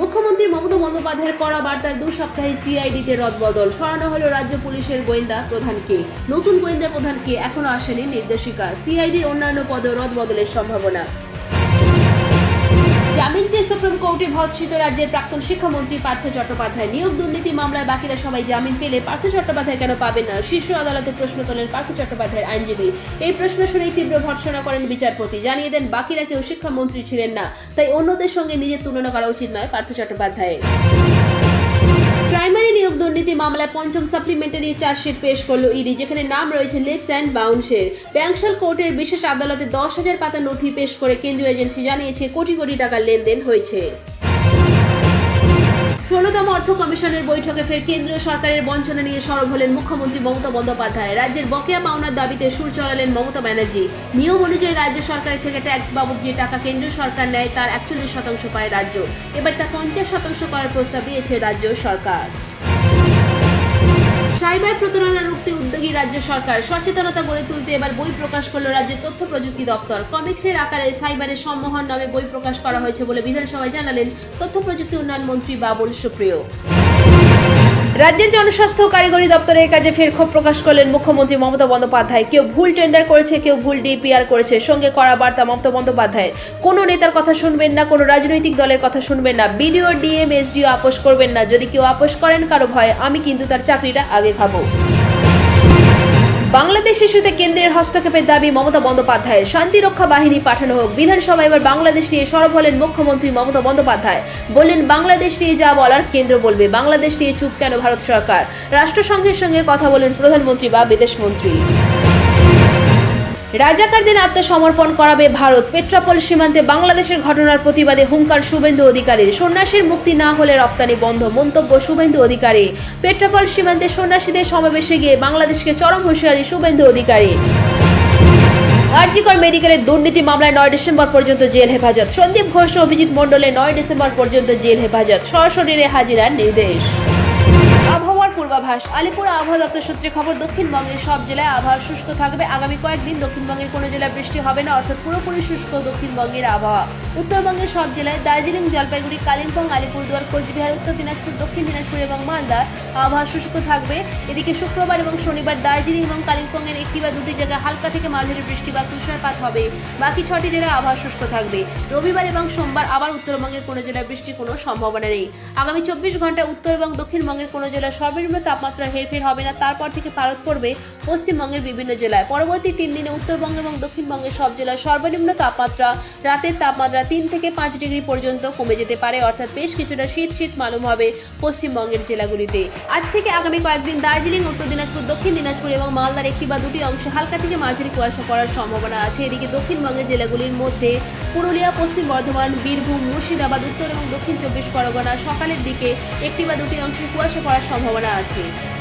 মুখ্যমন্ত্রী মমতা বন্দ্যোপাধ্যায়ের করা বার্তার দু সপ্তাহে সিআইডিতে রদবদল। সরানো হলো রাজ্য পুলিশের গোয়েন্দা প্রধানকে নতুন গোয়েন্দা প্রধানকে এখনও আসেনি নির্দেশিকা। সিআইডির অন্যান্য পদে রদবদলের সম্ভাবনা। সুপ্রিম কোর্টে ভর্ৎসিত রাজ্যের প্রাক্তন শিক্ষামন্ত্রী পার্থ চট্টোপাধ্যায়। নিয়োগ দুর্নীতি মামলায় বাকিরা সবাই জামিন পেলে পার্থ চট্টোপাধ্যায় কেন পাবেন না? শীর্ষ আদালতে প্রশ্ন তোলেন পার্থ চট্টোপাধ্যায়ের আইনজীবী। এই প্রশ্ন শুনেই তীব্র ভর্সনা করেন বিচারপতি। জানিয়ে দেন, বাকিরা কেউ শিক্ষামন্ত্রী ছিলেন না। তাই অন্যদের সঙ্গে নিজের তুলনা করা উচিত নয় পার্থ চট্টোপাধ্যায়ের। প্রাইমারি নিয়োগ দুর্নীতি মামলায় পঞ্চম সাপ্লিমেন্টারি চার্জশিট পেশ করল ইডি, যেখানে নাম রয়েছে লিপস অ্যান্ড বাউন্সের। ব্যাংশাল কোর্টের বিশেষ আদালতে দশ হাজার পাতা নথি পেশ করে কেন্দ্রীয় এজেন্সি জানিয়েছে কোটি কোটি টাকার লেনদেন হয়েছে। ষোলতম অর্থ কমিশনের বৈঠকে ফের কেন্দ্রীয় সরকারের বঞ্চনা নিয়ে সরব হলেন মুখ্যমন্ত্রী মমতা বন্দ্যোপাধ্যায়। রাজ্যের বকেয়া পাওনার দাবিতে সুর চড়ালেন মমতা ব্যানার্জি। নিয়ম অনুযায়ী রাজ্য সরকারের থেকে ট্যাক্স বাবদ যে টাকা কেন্দ্রীয় সরকার নেয়, তার একচল্লিশ শতাংশ পায় রাজ্য। এবার তা পঞ্চাশ শতাংশ করার প্রস্তাব দিয়েছে রাজ্য সরকার। সাইবার প্রতারণা রুখতে উদ্যোগী রাজ্য সরকার সচেতনতা গড়ে তুলতে এবার বই প্রকাশ করল রাজ্যের তথ্য প্রযুক্তি দপ্তর। কমিক্সের আকারে সাইবারের সম্মোহন নামে বই প্রকাশ করা হয়েছে বলে বিধানসভায় জানালেন তথ্য প্রযুক্তি উন্নয়ন মন্ত্রী বাবুল সুপ্রিয়। রাজ্যের জনস্বাস্থ্য কারিগরি দপ্তরের কাজে ফের ক্ষোভ প্রকাশ করলেন মুখ্যমন্ত্রী মমতা বন্দ্যোপাধ্যায়। কেউ ভুল টেন্ডার করেছে, কেউ ভুল ডিপিআর করেছে। সঙ্গে করা বার্তা মমতা বন্দ্যোপাধ্যায় কোনো নেতার কথা শুনবেন না, কোনো রাজনৈতিক দলের কথা শুনবেন না। বিডিও, ডিএম, এসডিও আপোষ করবেন না। যদি কেউ আপোষ করেন কারও ভয়ে, আমি কিন্তু তার চাকরিটা আগে খাব। বাংলাদেশ ইস্যুতে কেন্দ্রের হস্তক্ষেপের দাবি মমতা বন্দ্যোপাধ্যায়ের। শান্তিরক্ষা বাহিনী পাঠানো হোক। বিধানসভা এবার বাংলাদেশ নিয়ে সরব হলেন মুখ্যমন্ত্রী মমতা বন্দ্যোপাধ্যায়। বললেন, বাংলাদেশ নিয়ে যা বলার কেন্দ্র বলবে। বাংলাদেশ নিয়ে চুপ কেন ভারত সরকার? রাষ্ট্রসংঘের সঙ্গে কথা বলেন প্রধানমন্ত্রী বা বিদেশমন্ত্রী রাজাকারদের আত্মসমর্পণ করাবে ভারত। পেট্রাপোল সীমান্তে বাংলাদেশের ঘটনার প্রতিবাদে হুঙ্কার শুভেন্দু অধিকারীর। সন্ন্যাসীর মুক্তি না হলে রপ্তানি বন্ধ, মন্তব্য শুভেন্দু অধিকারী। পেট্রাপোল সীমান্তে সন্ন্যাসীদের সমাবেশে গিয়ে বাংলাদেশকে চরম হুঁশিয়ারি শুভেন্দু অধিকারী। আরজিকর মেডিকেলের দুর্নীতি মামলায় নয় ডিসেম্বর পর্যন্ত জেল হেফাজত। সন্দীপ ঘোষ অভিজিৎ মণ্ডলের নয় ডিসেম্বর পর্যন্ত জেল হেফাজত। সরাসরি হাজিরার নির্দেশ। পূর্বাভাস। আলিপুর আবহাওয়া দপ্তর সূত্রে খবর, দক্ষিণবঙ্গের সব জেলায় আবহাওয়া শুষ্ক থাকবে। আগামী কয়েকদিন দক্ষিণবঙ্গের কোনো জেলায় বৃষ্টি হবে না, অর্থাৎ পুরোপুরি শুষ্ক দক্ষিণবঙ্গের আবহাওয়া। উত্তরবঙ্গের সব জেলায় দার্জিলিং, জলপাইগুড়ি, কালিম্পং, আলিপুরদুয়ার, কোচবিহার, উত্তর দিনাজপুর, দক্ষিণ দিনাজপুর এবং মালদা আবহাওয়া শুষ্ক থাকবে। এদিকে শুক্রবার এবং শনিবার দার্জিলিং এবং কালিম্পংয়ের একটি বা দুটি জায়গায় হালকা থেকে মাঝারি বৃষ্টি বা তুষারপাত হবে। বাকি ছটি জেলায় আবহাওয়া শুষ্ক থাকবে। রবিবার এবং সোমবার আবার উত্তরবঙ্গের কোনো জেলায় বৃষ্টির কোনো সম্ভাবনা নেই। আগামী চব্বিশ ঘণ্টা উত্তর এবং দক্ষিণবঙ্গের কোনো জেলায় সর্বনিম্ন তাপমাত্রা হেরফের হবে না। তারপর থেকে পারদ পড়বে পশ্চিমবঙ্গের বিভিন্ন জেলায়। পরবর্তী তিন দিনে উত্তরবঙ্গ এবং দক্ষিণবঙ্গের সব জেলায় সর্বনিম্ন তাপমাত্রা রাতের তাপমাত্রা তিন থেকে পাঁচ ডিগ্রি পর্যন্ত কমে যেতে পারে। অর্থাৎ বেশ কিছুটা শীত শীত মালুম হবে পশ্চিমবঙ্গের জেলাগুলিতে। আজ থেকে আগামী কয়েকদিন দার্জিলিং, উত্তর দিনাজপুর, দক্ষিণ দিনাজপুর এবং মালদার একটি বা দুটি অংশে হালকা থেকে মাঝারি কুয়াশা পড়ার সম্ভাবনা আছে। এদিকে দক্ষিণবঙ্গের জেলাগুলির মধ্যে পুরুলিয়া, পশ্চিম বর্ধমান, বীরভূম, মুর্শিদাবাদ, উত্তর এবং দক্ষিণ চব্বিশ পরগনা সকালের দিকে একটি বা দুটি অংশে কুয়াশা পড়ার সম্ভাবনা আছে। week.